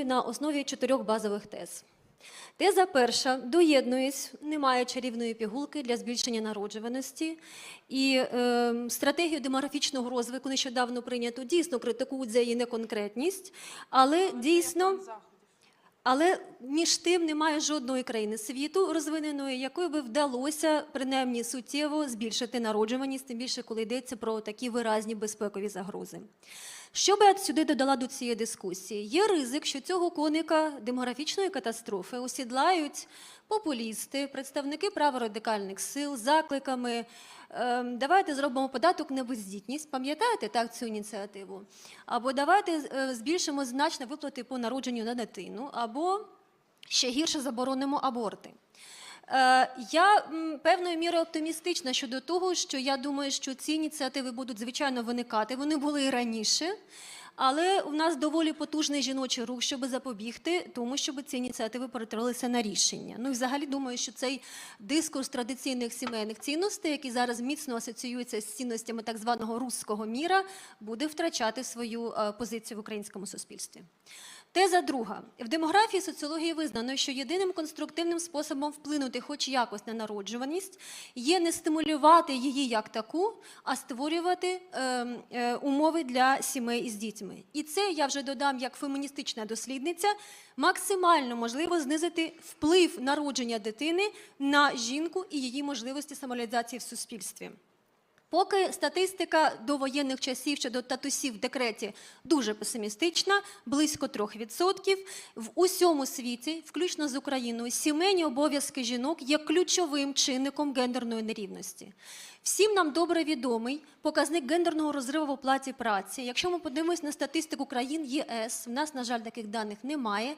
пропоную на основі чотирьох базових тез. Теза перша доєднуюсь, немає чарівної пігулки для збільшення народжуваності. І е, стратегію демографічного розвитку нещодавно прийнято дійсно критикують за її неконкретність, але дійсно. Але між тим немає жодної країни світу розвиненої, якої би вдалося принаймні суттєво збільшити народжуваність, тим більше коли йдеться про такі виразні безпекові загрози. Що би я сюди додала до цієї дискусії? Є ризик, що цього коника демографічної катастрофи осідлають популісти, представники праворадикальних сил закликами. Ем, Давайте зробимо податок на бездітність. Пам'ятаєте так цю ініціативу? Або давайте е, збільшимо значно виплати по народженню на дитину, або ще гірше заборонимо аборти. Е, Я певною мірою оптимістична щодо того, що я думаю, що ці ініціативи будуть звичайно виникати. Вони були і раніше. Але у нас доволі потужний жіночий рух, щоб запобігти тому, щоб ці ініціативи перетворилися на рішення. Ну і взагалі думаю, що цей дискурс традиційних сімейних цінностей, який зараз міцно асоціюється з цінностями так званого руського міра, буде втрачати свою е, позицію в українському суспільстві. Теза друга. В демографії соціології визнано, що єдиним конструктивним способом вплинути хоч якось на народжуваність є не стимулювати її як таку, а створювати е, е, умови для сімей із дітьми. І це я вже додам як феміністична дослідниця, максимально можливо знизити вплив народження дитини на жінку і її можливості самореалізації в суспільстві. Поки статистика до воєнних часів щодо татусів в декреті дуже песимістична, близько 3%. В усьому світі, включно з Україною, сімейні обов'язки жінок є ключовим чинником гендерної нерівності. Всім нам добре відомий показник гендерного розриву в оплаті праці. Якщо ми подивимось на статистику країн ЄС, в нас, на жаль, таких даних немає.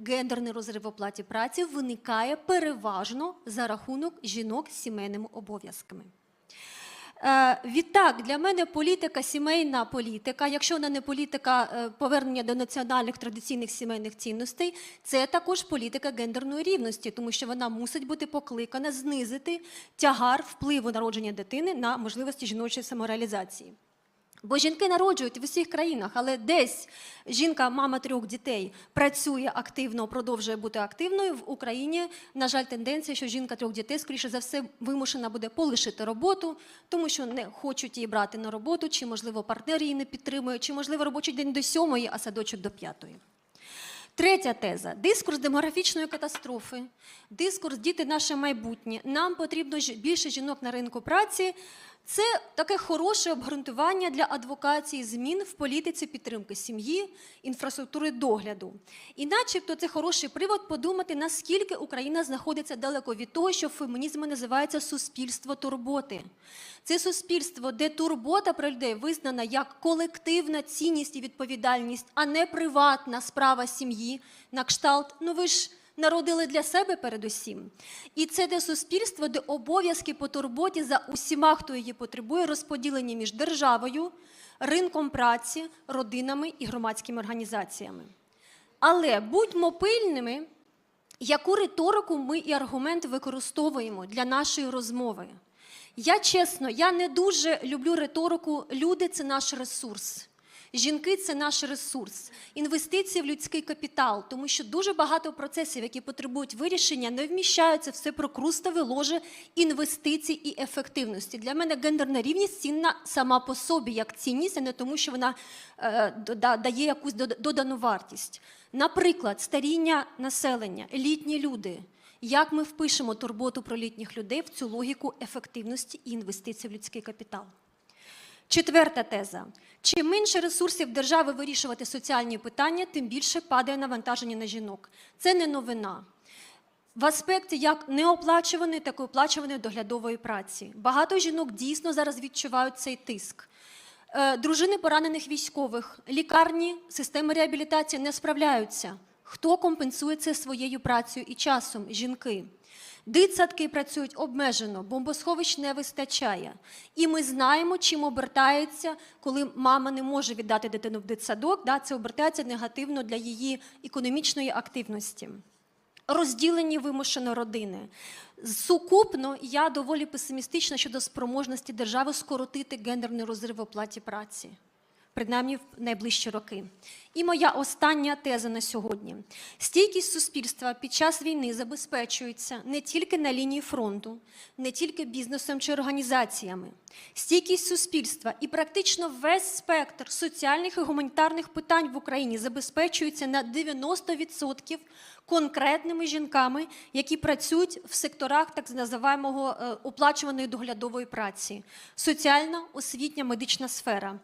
Гендерний розрив в оплаті праці виникає переважно за рахунок жінок з сімейними обов'язками. Е, Відтак, для мене політика, сімейна політика, якщо вона не політика е, повернення до національних традиційних сімейних цінностей, це також політика гендерної рівності, тому що вона мусить бути покликана знизити тягар впливу народження дитини на можливості жіночої самореалізації. Бо жінки народжують в усіх країнах, але десь жінка, мама трьох дітей, працює активно, продовжує бути активною. В Україні, на жаль, тенденція, що жінка трьох дітей, скоріше за все, вимушена буде полишити роботу, тому що не хочуть її брати на роботу, чи, можливо, партнер її не підтримує, чи, можливо, робочий день до сьомої, а садочок до п'ятої. Третя теза дискурс демографічної катастрофи, дискурс діти наше майбутнє. Нам потрібно більше жінок на ринку праці. Це таке хороше обґрунтування для адвокації змін в політиці підтримки сім'ї, інфраструктури догляду. І начебто це хороший привод подумати, наскільки Україна знаходиться далеко від того, що фемінізм називається суспільство турботи. Це суспільство, де турбота про людей визнана як колективна цінність і відповідальність, а не приватна справа сім'ї, на кшталт, ну ви ж народили для себе передусім. І це де суспільство, де обов'язки по турботі за усіма, хто її потребує, розподілені між державою, ринком праці, родинами і громадськими організаціями. Але будьмо пильними, яку риторику ми і аргумент використовуємо для нашої розмови. Я чесно, я не дуже люблю риторику люди це наш ресурс. Жінки це наш ресурс, інвестиції в людський капітал, тому що дуже багато процесів, які потребують вирішення, не вміщаються все про крустове ложе інвестицій і ефективності. Для мене гендерна рівність цінна сама по собі як цінність, а не тому, що вона е, дає якусь додану вартість. Наприклад, старіння населення, літні люди. Як ми впишемо турботу про літніх людей в цю логіку ефективності і інвестицій в людський капітал? Четверта теза: чим менше ресурсів держави вирішувати соціальні питання, тим більше падає навантаження на жінок. Це не новина. В аспекті як неоплачуваної, так і оплачуваної доглядової праці. Багато жінок дійсно зараз відчувають цей тиск. Е, Дружини поранених військових, лікарні, системи реабілітації не справляються. Хто компенсує це своєю працею і часом? Жінки. Дитсадки працюють обмежено, бомбосховищ не вистачає. І ми знаємо, чим обертається, коли мама не може віддати дитину в дитсадок. Да, це обертається негативно для її економічної активності. Розділені вимушено родини. Сукупно я доволі песимістична щодо спроможності держави скоротити гендерний розрив в оплаті праці принаймні в найближчі роки. І моя остання теза на сьогодні: стійкість суспільства під час війни забезпечується не тільки на лінії фронту, не тільки бізнесом чи організаціями. Стійкість суспільства і практично весь спектр соціальних і гуманітарних питань в Україні забезпечується на 90% конкретними жінками, які працюють в секторах так називаємого е, оплачуваної доглядової праці, соціальна, освітня, медична сфера.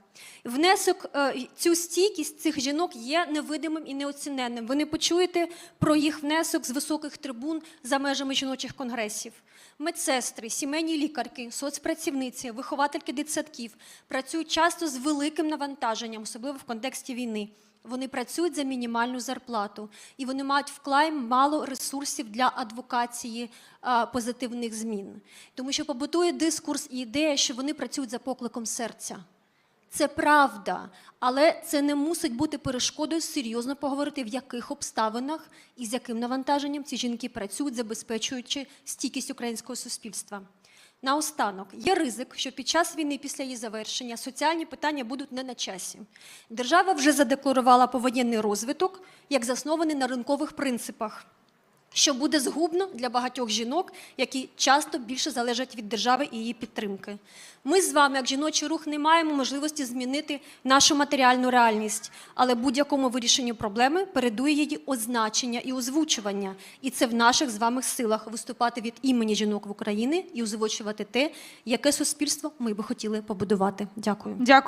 Внесок е, цю стійкість цих жінок є невидимим і неоціненним. Ви не почуєте про їх внесок з високих трибун за межами жіночих конгресів. Медсестри, сімейні лікарки, соцпрацівниці, виховательки дитсадків працюють часто з великим навантаженням, особливо в контексті війни. Вони працюють за мінімальну зарплату, і вони мають вклай мало ресурсів для адвокації а, позитивних змін. Тому що побутує дискурс і ідея, що вони працюють за покликом серця. Це правда, але це не мусить бути перешкодою серйозно поговорити, в яких обставинах і з яким навантаженням ці жінки працюють, забезпечуючи стійкість українського суспільства. Наостанок, є ризик, що під час війни, після її завершення, соціальні питання будуть не на часі. Держава вже задекларувала повоєнний розвиток як заснований на ринкових принципах що буде згубно для багатьох жінок, які часто більше залежать від держави і її підтримки. Ми з вами, як жіночий рух, не маємо можливості змінити нашу матеріальну реальність, але будь-якому вирішенню проблеми передує її означення і озвучування. І це в наших з вами силах виступати від імені жінок в Україні і озвучувати те, яке суспільство ми би хотіли побудувати. Дякую. Дякую.